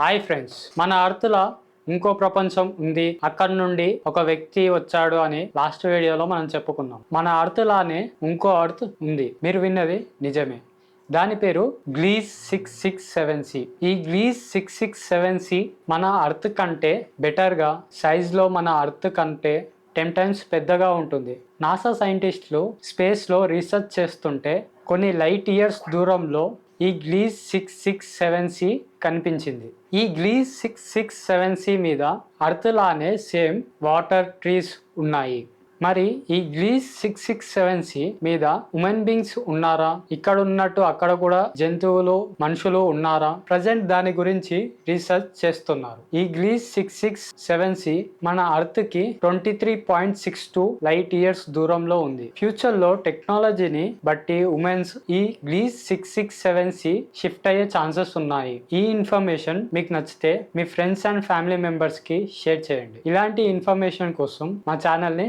Hi friends మన అర్త్లో ఇంకో ప్రపంచం ఉంది. అక్కడ నుండి ఒక వ్యక్తి వచ్చాడు అని లాస్ట్ వీడియోలో మనం చెప్పుకున్నాం. మన అర్త్లానే ఇంకో అర్త్ ఉంది. మీరు విన్నది నిజమే. దాని పేరు Gliese six six seven C. ఈ Gliese six six seven C మన అర్త్ కంటే బెటర్గా సైజ్లో మన అర్త్ కంటే టెన్ టైమ్స్ పెద్దగా ఉంటుంది. నాసా సైంటిస్టులు స్పేస్లో రీసెర్చ్ చేస్తుంటే కొన్ని లైట్ ఇయర్స్ దూరంలో ఈ Gliese six six seven C కనిపించింది. ఈ Gliese six six seven C మీద అర్త్ లానే సేమ్ వాటర్ ట్రీస్ ఉన్నాయి. మరి ఈ Gliese six six seven C మీద ఉమెన్ బీయింగ్స్ ఉన్నారా? ఇక్కడ ఉన్నట్టు అక్కడ కూడా జంతువులు మనుషులు ఉన్నారా? ప్రజెంట్ దాని గురించి రీసెర్చ్ చేస్తున్నారు. ఈ Gliese six six seven C మన అర్త్కి twenty three point six two light years దూరంలో ఉంది. ఫ్యూచర్లో టెక్నాలజీని బట్టి ఉమెన్స్ ఈ Gliese six six seven C shift అయ్యే ఛాన్సెస్ ఉన్నాయి. ఈ ఇన్ఫర్మేషన్ మీకు నచ్చితే మీ ఫ్రెండ్స్ అండ్ ఫ్యామిలీ మెంబర్స్కి షేర్ చేయండి. ఇలాంటి ఇన్ఫర్మేషన్ కోసం మా ఛానల్ని